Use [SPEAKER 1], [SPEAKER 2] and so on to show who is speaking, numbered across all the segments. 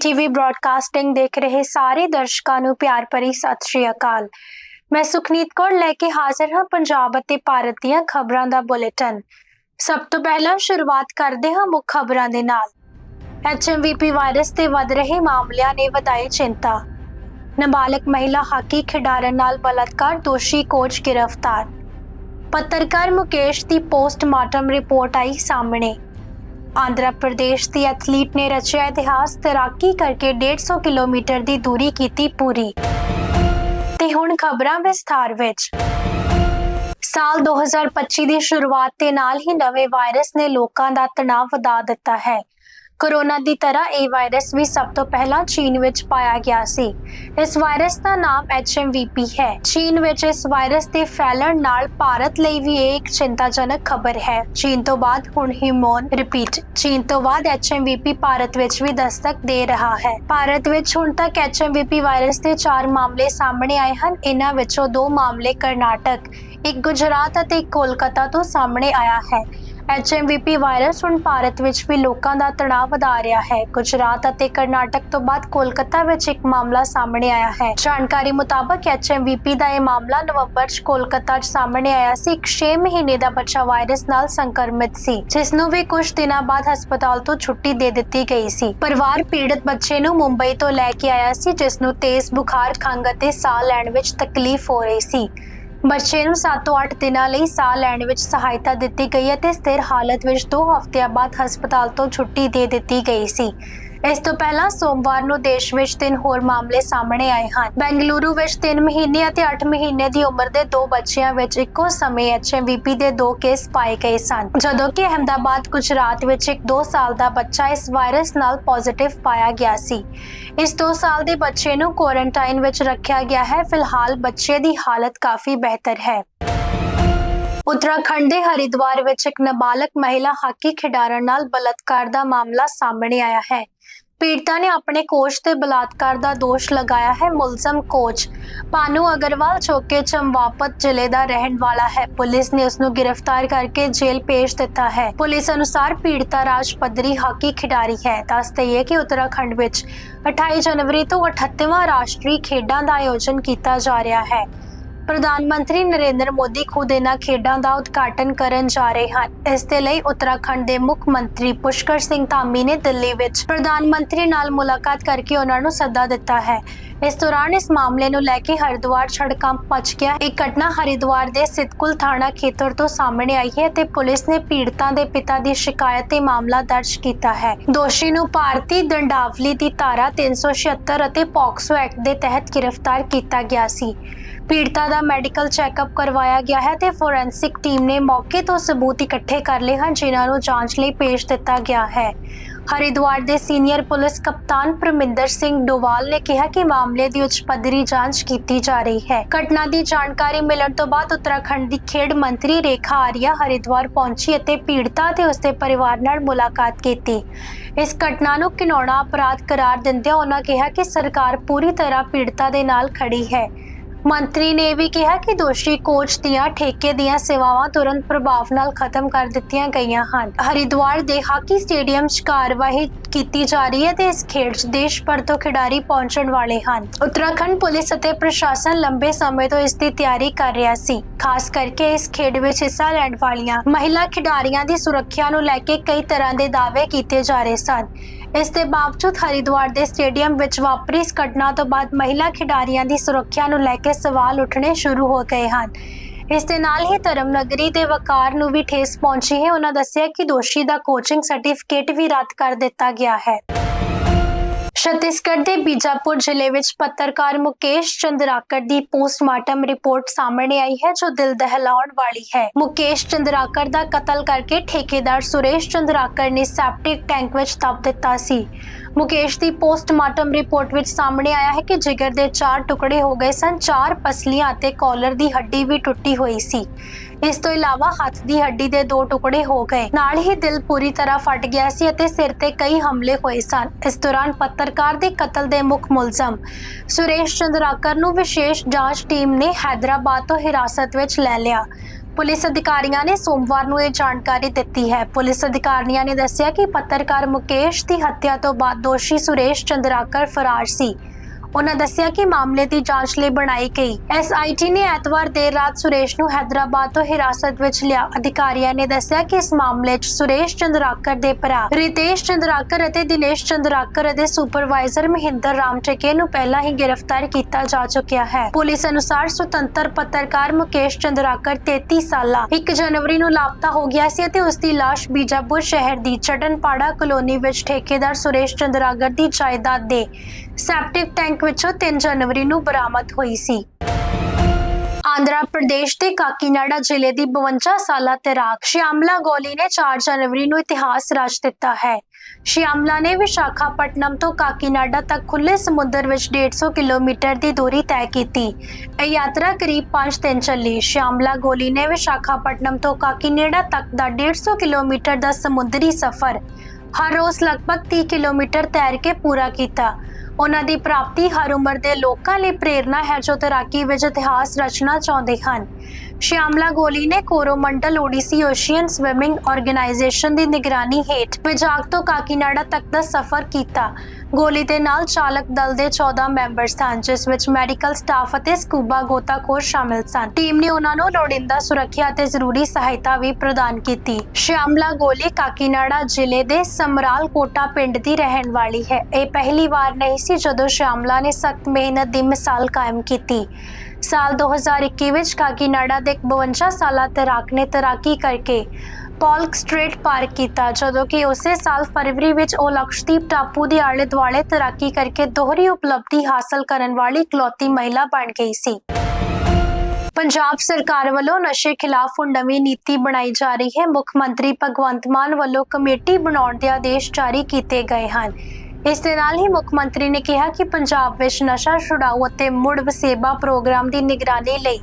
[SPEAKER 1] PTV broadcasting ਦੇਖ ਰਹੇ ਸਾਰੇ ਦਰਸ਼ਕਾਂ ਨੂੰ ਪਿਆਰ ਭਰੀ ਸਤਿ ਸ਼੍ਰੀ ਅਕਾਲ। ਮੈਂ ਸੁਖਨੀਤ ਕੌਰ ਲੈ ਕੇ ਹਾਜ਼ਰ ਹਾਂ ਪੰਜਾਬ ਅਤੇ ਭਾਰਤ ਦੀਆਂ ਖਬਰਾਂ ਦਾ ਬੁਲੇਟਿਨ। ਸਭ ਤੋਂ ਪਹਿਲਾਂ ਸ਼ੁਰੂਆਤ ਕਰਦੇ ਹਾਂ ਮੁੱਖ ਖਬਰਾਂ ਦੇ ਨਾਲ। ਐਚਐਮਵੀਪੀ ਵਾਇਰਸ ਤੇ ਵੱਧ ਰਹੇ ਮਾਮਲਿਆਂ ਨੇ ਵਧਾਈ ਚਿੰਤਾ। ਨਾਬਾਲਗ ਮਹਿਲਾ ਹਾਕੀ ਖਿਡਾਰਨ ਨਾਲ ਬਲਾਤਕਾਰ ਦੋਸ਼ੀ ਕੋਚ ਗ੍ਰਿਫਤਾਰ। ਪੱਤਰਕਾਰ ਮੁਕੇਸ਼ ਦੀ ਪੋਸਟਮਾਰਟਮ ਰਿਪੋਰਟ ਆਈ ਸਾਹਮਣੇ। ਆਂਧਰਾ ਪ੍ਰਦੇਸ਼ ਦੀ ਐਥਲੀਟ ਨੇ ਰਚਿਆ ਇਤਿਹਾਸ ਤੈਰਾਕੀ ਕਰਕੇ 150 ਕਿਲੋਮੀਟਰ ਦੀ ਦੂਰੀ ਕੀਤੀ ਪੂਰੀ। ਤੇ ਹੁਣ ਖਬਰਾਂ ਵਿਸਥਾਰ ਵਿੱਚ। ਸਾਲ 2025 ਦੀ ਸ਼ੁਰੂਆਤ ਦੇ ਨਾਲ ਹੀ ਨਵੇਂ ਵਾਇਰਸ ਨੇ ਲੋਕਾਂ ਦਾ ਤਣਾਅ ਵਧਾ ਦਿੱਤਾ ਹੈ। ਕੋਰੋਨਾ ਦੀ ਤਰ੍ਹਾਂ ਇਹ ਵਾਇਰਸ ਵੀ ਸਭ ਤੋਂ ਪਹਿਲਾਂ ਚੀਨ ਵਿੱਚ ਪਾਇਆ ਗਿਆ ਸੀ। ਇਸ ਵਾਇਰਸ ਦਾ ਨਾਮ HMVP ਹੈ। ਚੀਨ ਵਿੱਚ ਇਸ ਵਾਇਰਸ ਦੇ ਫੈਲਣ ਨਾਲ ਭਾਰਤ ਲਈ ਵੀ ਇਹ ਇੱਕ ਚਿੰਤਾਜਨਕ ਖਬਰ ਹੈ। ਚੀਨ ਤੋਂ ਬਾਅਦ ਹੁਣ ਹਿਮੋਨ ਰਿਪੀਟ, ਚੀਨ ਤੋਂ ਬਾਅਦ HMVP ਭਾਰਤ ਵਿੱਚ ਵੀ ਦਸਤਕ ਦੇ ਰਿਹਾ ਹੈ। ਭਾਰਤ ਵਿੱਚ ਹੁਣ ਤੱਕ HMVP ਵਾਇਰਸ ਦੇ 4 ਮਾਮਲੇ ਸਾਹਮਣੇ ਆਏ ਹਨ। ਇਨ੍ਹਾਂ ਵਿੱਚੋਂ ਦੋ ਮਾਮਲੇ ਕਰਨਾਟਕ, ਇੱਕ ਗੁਜਰਾਤ ਅਤੇ ਇੱਕ ਕੋਲਕਾਤਾ ਤੋਂ ਸਾਹਮਣੇ ਆਇਆ ਹੈ। HMVP ਵਾਇਰਸ ਹੁਣ ਭਾਰਤ ਵਿੱਚ ਵੀ ਲੋਕਾਂ ਦਾ ਤਣਾਅ ਵਧਾ ਰਿਹਾ ਹੈ। ਗੁਜਰਾਤ ਅਤੇ ਕਰਨਾਟਕ ਤੋਂ ਬਾਅਦ ਕੋਲਕਾਤਾ ਵਿੱਚ ਇੱਕ ਮਾਮਲਾ ਸਾਹਮਣੇ ਆਇਆ ਹੈ। ਜਾਣਕਾਰੀ ਮੁਤਾਬਕ HMVP ਦਾ ਇਹ ਮਾਮਲਾ ਨਵੰਬਰ 'ਚ ਕੋਲਕਾਤਾ 'ਚ ਸਾਹਮਣੇ ਆਇਆ ਸੀ। ਇੱਕ 6 ਮਹੀਨੇ ਦਾ ਬੱਚਾ ਵਾਇਰਸ ਨਾਲ ਸੰਕਰਮਿਤ ਸੀ, ਜਿਸ ਨੂੰ ਵੀ ਕੁਝ ਦਿਨਾਂ ਬਾਅਦ ਹਸਪਤਾਲ ਤੋਂ ਛੁੱਟੀ ਦੇ ਦਿੱਤੀ ਗਈ ਸੀ। ਪਰਿਵਾਰ ਪੀੜਤ ਬੱਚੇ ਨੂੰ ਮੁੰਬਈ ਤੋਂ ਲੈ ਕੇ ਆਇਆ ਸੀ, ਜਿਸ ਨੂੰ ਤੇਜ਼ ਬੁਖਾਰ, ਖੰਘ ਅਤੇ ਸਾਹ ਲੈਣ ਵਿੱਚ ਤਕਲੀਫ ਹੋ ਰਹੀ ਸੀ। ਬੱਚੇ ਨੂੰ 7 ਤੋਂ 8 ਦਿਨਾਂ ਲਈ ਸਾਹ ਲੈਣ ਵਿੱਚ ਸਹਾਇਤਾ ਦਿੱਤੀ ਗਈ ਅਤੇ ਸਥਿਰ ਹਾਲਤ ਵਿੱਚ 2 ਹਫ਼ਤਿਆਂ ਬਾਅਦ ਹਸਪਤਾਲ ਤੋਂ ਛੁੱਟੀ ਦੇ ਦਿੱਤੀ ਗਈ ਸੀ। ਇਸ ਤੋਂ ਪਹਿਲਾਂ ਸੋਮਵਾਰ ਨੂੰ ਦੇਸ਼ ਵਿੱਚ ਤਿੰਨ ਹੋਰ ਮਾਮਲੇ ਸਾਹਮਣੇ ਆਏ ਹਨ। ਬੈਂਗਲੁਰੂ ਵਿੱਚ 3 ਮਹੀਨੇ ਅਤੇ 8 ਮਹੀਨੇ ਦੀ ਉਮਰ ਦੇ ਦੋ ਬੱਚਿਆਂ ਵਿੱਚ ਇੱਕੋ ਸਮੇਂ HMVP ਦੇ ਦੋ ਕੇਸ ਪਾਏ ਗਏ ਸਨ। ਜਦੋਂ ਕਿ ਅਹਮਦਾਬਾਦ, ਗੁਜਰਾਤ ਵਿੱਚ ਇੱਕ 2 ਸਾਲ ਦਾ ਬੱਚਾ ਇਸ ਵਾਇਰਸ ਨਾਲ ਪੋਜ਼ਿਟਿਵ ਪਾਇਆ ਗਿਆ ਸੀ। ਇਸ 2 ਸਾਲ ਦੇ ਬੱਚੇ ਨੂੰ ਕੁਆਰੰਟਾਈਨ ਵਿੱਚ ਰੱਖਿਆ ਗਿਆ ਹੈ। ਫਿਲਹਾਲ ਬੱਚੇ ਦੀ ਹਾਲਤ ਕਾਫੀ ਬਿਹਤਰ ਹੈ। ਉੱਤਰਾਖੰਡ ਦੇ ਹਰਿਦੁਆਰ ਵਿੱਚ ਇੱਕ ਨਾਬਾਲਗ ਮਹਿਲਾ ਹਾਕੀ ਖਿਡਾਰਨ ਨਾਲ ਬਲਾਤਕਾਰ ਦਾ ਮਾਮਲਾ ਸਾਹਮਣੇ ਆਇਆ ਹੈ। ਪੀੜਤਾ ਨੇ ਆਪਣੇ ਕੋਚ ਤੇ ਬਲਾਤਕਾਰ ਦਾ ਦੋਸ਼ ਲਗਾਇਆ ਹੈ, ਮੁਲਜ਼ਮ ਕੋਚ ਪਾਨੂ ਅਗਰਵਾਲ ਚੋਕੇ ਚੰਵਾਪਤ ਜ਼ਿਲ੍ਹੇ ਦਾ ਰਹਿਣ ਵਾਲਾ ਹੈ। ਪੁਲਿਸ ਨੇ ਉਸ ਨੂੰ ਗ੍ਰਿਫਤਾਰ ਕਰਕੇ ਜੇਲ੍ਹ ਭੇਜ ਦਿੱਤਾ ਹੈ। ਪੁਲਿਸ ਅਨੁਸਾਰ ਪੀੜਤਾ ਰਾਜ ਪੱਧਰੀ ਹਾਕੀ ਖਿਡਾਰੀ ਹੈ। ਦੱਸ ਦਈਏ ਕਿ ਉੱਤਰਾਖੰਡ ਵਿੱਚ 28 ਜਨਵਰੀ ਤੋਂ 38ਵਾਂ ਰਾਸ਼ਟਰੀ ਖੇਡਾਂ ਦਾ ਆਯੋਜਨ ਕੀਤਾ ਜਾ ਰਿਹਾ ਹੈ। ਪ੍ਰਧਾਨ ਮੰਤਰੀ ਨਰਿੰਦਰ ਮੋਦੀ ਖੁਦ ਇਹਨਾਂ ਖੇਡਾਂ ਦਾ ਉਦਘਾਟਨ ਕਰਨ ਜਾ ਰਹੇ ਹਨ। ਇਸ ਦੇ ਲਈ ਉੱਤਰਾਖੰਡ ਦੇ ਮੁੱਖ ਮੰਤਰੀ ਪੁਸ਼ਕਰ ਸਿੰਘ ਧਾਮੀ ਨੇ ਦਿੱਲੀ ਵਿੱਚ ਪ੍ਰਧਾਨ ਮੰਤਰੀ ਨਾਲ ਮੁਲਾਕਾਤ ਕਰਕੇ ਉਹਨਾਂ ਨੂੰ ਸੱਦਾ ਦਿੱਤਾ ਹੈ। ਇਸ ਦੌਰਾਨ ਇਸ ਮਾਮਲੇ ਨੂੰ ਲੈ ਕੇ ਹਰਿਦੁਆਰ ਛੜਕੰਪ ਮਚ ਗਿਆ। ਇਹ ਘਟਨਾ ਹਰਿਦੁਆਰ ਦੇ ਸਿੱਧਕੁਲ ਥਾਣਾ ਖੇਤਰ ਤੋਂ ਸਾਹਮਣੇ ਆਈ ਹੈ ਤੇ ਪੁਲਿਸ ਨੇ ਪੀੜਤਾਂ ਦੇ ਪਿਤਾ ਦੀ ਸ਼ਿਕਾਇਤ ਤੇ ਮਾਮਲਾ ਦਰਜ ਕੀਤਾ ਹੈ। ਦੋਸ਼ੀ ਨੂੰ ਭਾਰਤੀ ਦੰਡਾਵਲੀ ਦੀ ਧਾਰਾ 376 ਅਤੇ ਪੌਕਸੋ ਐਕਟ ਦੇ ਤਹਿਤ ਗ੍ਰਿਫਤਾਰ ਕੀਤਾ ਗਿਆ ਸੀ। ਪੀੜਤਾ ਦਾ ਮੈਡੀਕਲ ਚੈੱਕਅਪ ਕਰਵਾਇਆ ਗਿਆ ਹੈ ਤੇ ਫੋਰੈਂਸਿਕ ਟੀਮ ਨੇ ਮੌਕੇ ਤੋਂ ਸਬੂਤ ਇਕੱਠੇ ਕਰ ਲਏ ਹਨ, ਜਿਨ੍ਹਾਂ ਨੂੰ ਜਾਂਚ ਲਈ ਭੇਜ ਦਿੱਤਾ ਗਿਆ ਹੈ। ਹਰਿਦੁਆਰ ਦੇ ਸੀਨੀਅਰ ਪੁਲਿਸ ਕਪਤਾਨ ਪਰਮਿੰਦਰ ਸਿੰਘ ਡੋਵਾਲ ਨੇ ਕਿਹਾ ਕਿ ਮਾਮਲੇ ਦੀ ਉੱਚ ਪੱਧਰੀ ਜਾਂਚ ਕੀਤੀ ਜਾ ਰਹੀ ਹੈ। ਘਟਨਾ ਦੀ ਜਾਣਕਾਰੀ ਮਿਲਣ ਤੋਂ ਬਾਅਦ ਉੱਤਰਾਖੰਡ ਦੀ ਖੇਡ ਮੰਤਰੀ ਰੇਖਾ ਆਰੀਆ ਹਰਿਦੁਆਰ ਪਹੁੰਚੀ ਅਤੇ ਪੀੜਤਾ ਤੇ ਉਸਦੇ ਪਰਿਵਾਰ ਨਾਲ ਮੁਲਾਕਾਤ ਕੀਤੀ। ਇਸ ਘਟਨਾ ਨੂੰ ਘਿਨੌਣਾ ਅਪਰਾਧ ਕਰਾਰ ਦਿੰਦਿਆਂ ਉਹਨਾਂ ਕਿਹਾ ਕਿ ਸਰਕਾਰ ਪੂਰੀ ਤਰ੍ਹਾਂ ਪੀੜਤਾ ਦੇ ਨਾਲ ਖੜੀ ਹੈ। ਮੰਤਰੀ ਨੇ ਵੀ ਕਿਹਾ ਕਿ ਦੋਸ਼ੀ ਕੋਚ ਦੀਆਂ, ਠੇਕੇ ਦੀਆਂ ਸੇਵਾਵਾਂ ਤੁਰੰਤ ਪ੍ਰਭਾਵ ਨਾਲ ਖਤਮ ਕਰ ਦਿੱਤੀਆਂ ਗਈਆਂ ਹਨ। ਹਰਿਦੁਆਰ ਦੇ ਹਾਕੀ ਸਟੇਡੀਅਮ 'ਚ ਕਾਰਵਾਈ ਕੀਤੀ ਜਾ ਰਹੀ ਹੈ ਤੇ ਇਸ ਖੇਡ 'ਚ ਦੇਸ਼ ਭਰ ਤੋਂ ਖਿਡਾਰੀ ਪਹੁੰਚਣ ਵਾਲੇ ਹਨ। ਉੱਤਰਾਖੰਡ ਪੁਲਿਸ ਅਤੇ ਪ੍ਰਸ਼ਾਸਨ ਲੰਬੇ ਸਮੇਂ ਤੋਂ ਇਸ ਦੀ ਤਿਆਰੀ ਕਰ ਰਿਹਾ ਸੀ। ਖਾਸ ਕਰਕੇ ਇਸ ਖੇਡ ਵਿੱਚ ਹਿੱਸਾ ਲੈਣ ਵਾਲੀਆਂ ਮਹਿਲਾ ਖਿਡਾਰੀਆਂ ਦੀ ਸੁਰੱਖਿਆ ਨੂੰ ਲੈ ਕੇ ਕਈ ਤਰ੍ਹਾਂ ਦੇ ਦਾਅਵੇ ਕੀਤੇ ਜਾ ਰਹੇ ਸਨ। ਇਸ ਦੇ ਬਾਵਜੂਦ ਹਰਿਦੁਆਰ ਦੇ ਸਟੇਡੀਅਮ ਵਿੱਚ ਵਾਪਰੀ ਇਸ ਘਟਨਾ ਤੋਂ ਬਾਅਦ ਮਹਿਲਾ ਖਿਡਾਰੀਆਂ ਦੀ ਸੁਰੱਖਿਆ ਨੂੰ ਲੈ ਕੇ ਸਵਾਲ ਉੱਠਣੇ ਸ਼ੁਰੂ ਹੋ ਗਏ ਹਨ। ਇਸ ਦੇ ਨਾਲ ਹੀ ਧਰਮਨਗਰੀ ਦੇ ਵਕਾਰ ਨੂੰ ਵੀ ਠੇਸ ਪਹੁੰਚੀ ਹੈ। ਉਹਨਾਂ ਦੱਸਿਆ ਕਿ ਦੋਸ਼ੀ ਦਾ ਕੋਚਿੰਗ ਸਰਟੀਫਿਕੇਟ ਵੀ ਰੱਦ ਕਰ ਦਿੱਤਾ ਗਿਆ ਹੈ। ਛੱਤੀਸਗੜ੍ਹ ਦੇ ਬੀਜਾਪੁਰ ਜ਼ਿਲ੍ਹੇ ਵਿੱਚ ਪੱਤਰਕਾਰ ਮੁਕੇਸ਼ ਚੰਦਰਾਕਰ ਦੀ ਪੋਸਟਮਾਰਟਮ ਰਿਪੋਰਟ ਸਾਹਮਣੇ ਆਈ ਹੈ, ਜੋ ਦਿਲ ਦਹਿਲਾਉਣ ਵਾਲੀ ਹੈ। ਮੁਕੇਸ਼ ਚੰਦਰਾਕਰ ਦਾ ਕਤਲ ਕਰਕੇ ਠੇਕੇਦਾਰ ਸੁਰੇਸ਼ ਚੰਦਰਾਕਰ ਨੇ ਸੈਪਟਿਕ ਟੈਂਕ ਵਿੱਚ ਦੱਬ ਦਿੱਤਾ ਸੀ। ਮੁਕੇਸ਼ ਦੀ ਪੋਸਟਮਾਰਟਮ ਰਿਪੋਰਟ ਵਿੱਚ ਸਾਹਮਣੇ ਆਇਆ ਹੈ ਕਿ ਜਿਗਰ ਦੇ 4 ਟੁਕੜੇ ਹੋ ਗਏ ਸਨ 4 ਪਸਲੀਆਂ ਅਤੇ ਕਾਲਰ ਦੀ ਹੱਡੀ ਵੀ ਟੁੱਟੀ ਹੋਈ ਸੀ। ਇਸ ਤੋਂ ਇਲਾਵਾ ਹੱਥ ਦੀ ਹੱਡੀ ਦੇ ਦੋ ਟੁਕੜੇ ਹੋ ਗਏ। ਨਾਲ ਹੀ ਦਿਲ ਪੂਰੀ ਤਰ੍ਹਾਂ ਫਟ ਗਿਆ ਸੀ ਅਤੇ ਸਿਰ ਤੇ ਕਈ ਹਮਲੇ ਹੋਏ ਸਨ। ਇਸ ਦੌਰਾਨ ਪੱਤਰਕਾਰ ਦੇ ਕਤਲ ਦੇ ਮੁੱਖ ਮੁਲਜ਼ਮ ਸੁਰੇਸ਼ ਚੰਦਰਾਕਰ ਨੂੰ ਵਿਸ਼ੇਸ਼ ਜਾਂਚ ਟੀਮ ਨੇ ਹైదరాబాద్ ਤੋਂ ਹਿਰਾਸਤ ਵਿੱਚ ਲੈ ਲਿਆ। ਪੁਲਿਸ ਅਧਿਕਾਰੀਆਂ ਨੇ ਸੋਮਵਾਰ ਨੂੰ ਇਹ ਜਾਣਕਾਰੀ ਦਿੱਤੀ ਹੈ। ਪੁਲਿਸ ਅਧਿਕਾਰੀਆਂ ਨੇ ਦੱਸਿਆ ਕਿ ਪੱਤਰਕਾਰ ਮੁਕੇਸ਼ ਦੀ ਹੱਤਿਆ ਤੋਂ ਬਾਅਦ ਦੋਸ਼ੀ ਸੁਰੇਸ਼ ਚੰਦਰਾਕਰ ਫਰਾਰ ਸੀ। ਉਹਨਾਂ ਦੱਸਿਆ ਕਿ ਮਾਮਲੇ ਦੀ ਜਾਂਚ ਲਈ ਬਣਾਈ ਗਈ। ਐਸਆਈਟੀ ਨੇ ਐਤਵਾਰ ਦੇਰ ਰਾਤ ਸੁਰੇਸ਼ ਨੂੰ ਹੈਦਰਾਬਾਦ ਤੋਂ ਹਿਰਾਸਤ ਵਿੱਚ ਲਿਆ। ਅਧਿਕਾਰੀਆਂ ਨੇ ਦੱਸਿਆ ਕਿ ਇਸ ਮਾਮਲੇ 'ਚ ਸੁਰੇਸ਼ ਚੰਦਰਾਕਰ ਦੇ ਭਰਾ, ਰਿਤੇਸ਼ ਚੰਦਰਾਕਰ ਅਤੇ ਦਿਨੇਸ਼ ਚੰਦਰਾਕਰ ਅਤੇ ਸੁਪਰਵਾਈਜ਼ਰ ਮਹਿੰਦਰ ਰਾਮਟੇਕੇ ਨੂੰ ਪਹਿਲਾਂ ਹੀ ਗ੍ਰਿਫਤਾਰ ਕੀਤਾ ਜਾ ਚੁੱਕਿਆ ਹੈ। ਪੁਲਿਸ ਅਨੁਸਾਰ ਸੁਤੰਤਰ ਪੱਤਰਕਾਰ ਮੁਕੇਸ਼ ਚੰਦਰਾਕਰ 33 ਸਾਲਾ 1 ਜਨਵਰੀ ਨੂੰ ਲਾਪਤਾ ਹੋ ਗਿਆ ਸੀ ਅਤੇ ਉਸ ਦੀ ਲਾਸ਼ ਬੀਜਾਪੁਰ ਸ਼ਹਿਰ ਦੀ ਚਟਨਪਾੜਾ ਕਲੋਨੀ ਵਿੱਚ ਠੇਕੇਦਾਰ ਸੁਰੇਸ਼ ਚੰਦਰਾਗਰ ਦੀ ਜਾਇਦਾਦ ਦੇ ਸੈਪਟਿਕ ਟੈਂਕ ਵਿੱਚੋਂ 3 ਜਨਵਰੀ ਨੂੰ ਬਰਾਮਦ ਹੋਈ ਸੀ। ਆਂਧਰਾ ਪ੍ਰਦੇਸ਼ ਦੇ ਕਾਕੀਨਾਡਾ ਜ਼ਿਲ੍ਹੇ ਦੀ 52 ਸਾਲਾ ਤੈਰਾਕ ਸ਼ਿਆਮਲਾ ਗੋਲੀ ਨੇ 4 ਜਨਵਰੀ ਨੂੰ ਇਤਿਹਾਸ ਰਚ ਦਿੱਤਾ ਹੈ। ਸ਼ਿਆਮਲਾ ਨੇ ਵਿਸ਼ਾਖਾਪਟਨਮ ਤੋਂ ਕਾਕੀਨਾਡਾ ਤੱਕ ਖੁੱਲੇ ਸਮੁੰਦਰ ਵਿੱਚ 150 ਕਿਲੋਮੀਟਰ ਦੀ ਦੂਰੀ ਤੈਅ ਕੀਤੀ। ਇਹ ਯਾਤਰਾ ਕਰੀਬ 5 ਦਿਨ ਚੱਲੀ। ਸ਼ਿਆਮਲਾ ਗੋਲੀ ਨੇ ਵਿਸ਼ਾਖਾਪਟਨਮ ਤੋਂ ਕਾਕੀਨਾਡਾ ਤੱਕ ਦਾ 150 ਕਿਲੋਮੀਟਰ ਦਾ ਸਮੁੰਦਰੀ ਸਫ਼ਰ ਹਰ ਰੋਜ਼ ਲਗਭਗ 30 ਕਿਲੋਮੀਟਰ ਤੈਰ ਕੇ ਪੂਰਾ ਕੀਤਾ। ਉਹਨਾਂ ਦੀ ਪ੍ਰਾਪਤੀ ਹਰ ਉਮਰ ਦੇ ਲੋਕਾਂ ਲਈ ਪ੍ਰੇਰਣਾ ਹੈ ਜੋ ਤੈਰਾਕੀ ਵਿੱਚ ਇਤਿਹਾਸ ਰਚਨਾ ਚਾਹੁੰਦੇ ਹਨ। ਸ਼ਿਆਮਲਾ ਗੋਲੀ ਨੇ Coromandel Odyssey Ocean Swimming Organisation ਦੀ ਨਿਗਰਾਨੀ ਹੇਠ ਵਿਜਾਗ ਤੋਂ ਕਾਕੀਨਾਡਾ ਤੱਕ ਦਾ ਸਫ਼ਰ ਕੀਤਾ। ਗੋਲੀ ਦੇ ਨਾਲ ਚਾਲਕ ਦਲ ਦੇ 14 ਮੈਂਬਰ ਸਨ, ਜਿਸ ਵਿੱਚ ਮੈਡੀਕਲ ਸਟਾਫ ਅਤੇ ਸਕੂਬਾ ਗੋਤਾਖੋਰ ਸ਼ਾਮਿਲ ਸਨ। ਟੀਮ ਨੇ ਉਹਨਾਂ ਨੂੰ ਲੋੜੀਂਦਾ ਸੁਰੱਖਿਆ ਅਤੇ ਜ਼ਰੂਰੀ ਸਹਾਇਤਾ ਵੀ ਪ੍ਰਦਾਨ ਕੀਤੀ। ਸ਼ਿਆਮਲਾ ਗੋਲੀ ਕਾਕੀਨਾਡਾ ਜ਼ਿਲ੍ਹੇ ਦੇ ਸਮਰਾਲ ਕੋਟਾ ਪਿੰਡ ਦੀ ਰਹਿਣ ਵਾਲੀ ਹੈ। ਇਹ ਪਹਿਲੀ ਵਾਰ ਨਹੀਂ ਸੀ ਜਦੋਂ ਸ਼ਿਆਮਲਾ ਨੇ ਸਖਤ ਮਿਹਨਤ ਦੀ ਮਿਸਾਲ ਕਾਇਮ ਕੀਤੀ। ਸਾਲ 2021 ਵਿੱਚ ਕਾਕੀਨਾਡਾ ਦੇ 52 ਸਾਲਾ ਤੈਰਾਕ ਨੇ ਤੈਰਾਕੀ ਕਰਕੇ ਪੌਲਕ ਸਟ੍ਰੇਟ ਪਾਰ ਕੀਤਾ, ਜਦੋਂ ਕਿ ਉਸੇ ਸਾਲ ਫਰਵਰੀ ਵਿੱਚ ਉਹ ਲਕਸ਼ਦੀਪ ਟਾਪੂ ਦੇ ਆਲੇ ਦੁਆਲੇ ਤੈਰਾਕੀ ਕਰਕੇ ਦੋਹਰੀ ਉਪਲਬਧੀ ਹਾਸਲ ਕਰਨ ਵਾਲੀ ਇਕਲੌਤੀ ਮਹਿਲਾ ਬਣ ਗਈ ਸੀ। ਪੰਜਾਬ ਸਰਕਾਰ ਵੱਲੋਂ ਨਸ਼ੇ ਖਿਲਾਫ ਹੁਣ ਨਵੀਂ ਨੀਤੀ ਬਣਾਈ ਜਾ ਰਹੀ ਹੈ। ਮੁੱਖ ਮੰਤਰੀ ਭਗਵੰਤ ਮਾਨ ਵੱਲੋਂ ਕਮੇਟੀ ਬਣਾਉਣ ਦੇ ਆਦੇਸ਼ ਜਾਰੀ ਕੀਤੇ ਗਏ ਹਨ। ਇਸ ਦੇ ਨਾਲ ਹੀ ਮੁੱਖ ਮੰਤਰੀ ਨੇ ਕਿਹਾ ਕਿ ਪੰਜਾਬ ਵਿੱਚ ਨਸ਼ਾ ਛੁਡਾਊ ਅਤੇ ਮੁੜ ਵਸੇਬਾ ਪ੍ਰੋਗਰਾਮ ਦੀ ਨਿਗਰਾਨੀ ਲਈ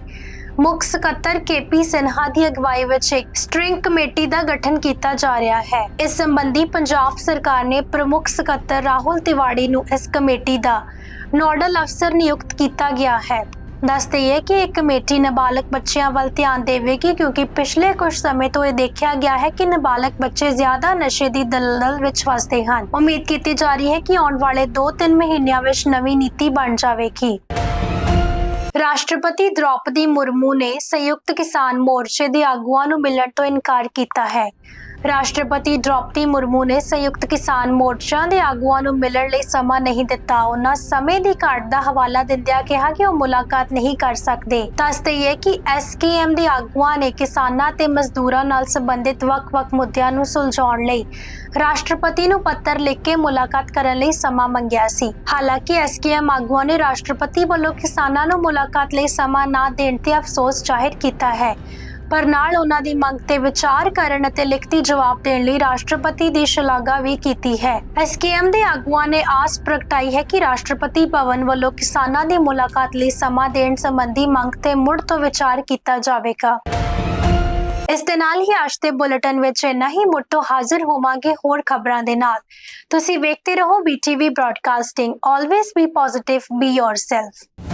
[SPEAKER 1] ਮੁੱਖ ਸਕੱਤਰ ਕੇਪੀ ਸਿਨਹਾ ਦੀ ਅਗਵਾਈ ਵਿੱਚ ਇੱਕ ਸਟ੍ਰਿੰਗ ਕਮੇਟੀ ਦਾ ਗਠਨ ਕੀਤਾ ਜਾ ਰਿਹਾ ਹੈ। ਇਸ ਸੰਬੰਧੀ ਪੰਜਾਬ ਸਰਕਾਰ ਨੇ ਪ੍ਰਮੁੱਖ ਸਕੱਤਰ ਰਾਹੁਲ ਤਿਵਾੜੀ ਨੂੰ ਇਸ ਕਮੇਟੀ ਦਾ ਨੋਡਲ ਅਫਸਰ ਨਿਯੁਕਤ ਕੀਤਾ ਗਿਆ ਹੈ। ਦੱਸ ਹੈ ਕਿ ਇਹ ਕਮੇਟੀ ਨਾਬਾਲਗ ਬੱਚਿਆਂ ਵੱਲ ਧਿਆਨ ਦੇਵੇਗੀ ਕਿਉਂਕਿ ਪਿਛਲੇ ਕੁਝ ਸਮੇਂ ਤੋਂ ਇਹ ਦੇਖਿਆ ਗਿਆ ਹੈ ਕਿ ਨਾਬਾਲਗ ਬੱਚੇ ਜ਼ਿਆਦਾ ਨਸ਼ੇ ਦੀ ਦਲਦਲ ਵਿੱਚ ਫਸਦੇ ਹਨ। ਉਮੀਦ ਕੀਤੀ ਜਾ ਰਹੀ ਹੈ ਕਿ ਆਉਣ ਵਾਲੇ 2-3 ਮਹੀਨਿਆਂ ਵਿੱਚ ਨਵੀਂ ਨੀਤੀ ਬਣ ਜਾਵੇਗੀ। ਰਾਸ਼ਟਰਪਤੀ ਦ੍ਰੌਪਦੀ ਮੁਰਮੂ ਨੇ ਸੰਯੁਕਤ ਕਿਸਾਨ ਮੋਰਚੇ ਦੇ ਆਗੂਆਂ ਨੂੰ ਮਿਲਣ ਤੋਂ ਇਨਕਾਰ ਕੀਤਾ ਹੈ। ਰਾਸ਼ਟਰਪਤੀ ਦ੍ਰੌਪਦੀ ਮੁਰਮੂ ਨੇ ਸੰਯੁਕਤ ਕਿਸਾਨ ਮੋਰਚਾ ਦੇ ਆਗੂਆਂ ਨੂੰ ਮਿਲਣ ਲਈ ਸਮਾਂ ਨਹੀਂ ਦਿੱਤਾ ਉਹਨਾਂ ਸਮੇਂ ਦੀ ਘਾਟ ਦਾ ਹਵਾਲਾ ਦਿੰਦਿਆਂ ਕਿਹਾ ਕਿ ਉਹ ਮੁਲਾਕਾਤ ਨਹੀਂ ਕਰ ਸਕਦੇ ਦੱਸਦੇ ਹੈ ਕਿ ਐਸਕੇਐਮ ਦੇ ਆਗੂਆਂ ਨੇ ਕਿਸਾਨਾਂ ਤੇ ਮਜ਼ਦੂਰਾਂ ਨਾਲ ਸੰਬੰਧਿਤ ਵੱਖ-ਵੱਖ ਮੁੱਦਿਆਂ ਨੂੰ ਸੁਲਝਾਉਣ ਲਈ ਰਾਸ਼ਟਰਪਤੀ ਨੂੰ ਪੱਤਰ ਲਿਖ ਕੇ ਮੁਲਾਕਾਤ ਕਰਨ ਲਈ ਸਮਾਂ ਮੰਗਿਆ ਸੀ ਹਾਲਾਂਕਿ ਐਸਕੇਐਮ ਆਗੂਆਂ ਨੇ ਰਾਸ਼ਟਰਪਤੀ ਵੱਲੋਂ ਕਿਸਾਨਾਂ ਨੂੰ ਮੁਲਾਕਾਤ ਲਈ ਸਮਾਂ ਨਾ ਦੇਣ ਤੇ ਅਫਸੋਸ ਜ਼ਾਹਿਰ ਕੀਤਾ ਹੈ ਪਰ ਨਾਲ ਉਹਨਾਂ ਦੀ ਮੰਗ ਤੇ ਵਿਚਾਰ ਕਰਨ ਅਤੇ ਲਿਖਤੀ ਜਵਾਬ ਦੇਣ ਲਈ ਰਾਸ਼ਟਰਪਤੀ ਦੀ ਸ਼ਲਾਘਾ ਵੀ ਕੀਤੀ ਹੈ। ਐਸਕੇਐਮ ਦੇ ਆਗੂਆਂ ਨੇ ਆਸ ਪ੍ਰਗਟਾਈ ਹੈ ਕਿ ਰਾਸ਼ਟਰਪਤੀ ਭਵਨ ਵੱਲੋਂ ਕਿਸਾਨਾਂ ਦੀ ਮੁਲਾਕਾਤ ਲਈ ਸਮਾਂ ਦੇਣ ਸੰਬੰਧੀ ਮੰਗ ਤੇ ਮੁੜ ਤੋਂ ਵਿਚਾਰ ਕੀਤਾ ਜਾਵੇਗਾ। ਇਸ ਦੇ ਨਾਲ ਹੀ ਅੱਜ ਦੇ ਬੁਲੇਟਿਨ ਵਿੱਚ ਇੰਨਾ ਹੀ। ਮੁੜ ਤੋਂ ਹਾਜ਼ਰ ਹੋਵਾਂਗੇ ਹੋਰ ਖਬਰਾਂ ਦੇ ਨਾਲ। ਤੁਸੀਂ ਵੇਖਦੇ ਰਹੋ BTV broadcasting always be positive be yourself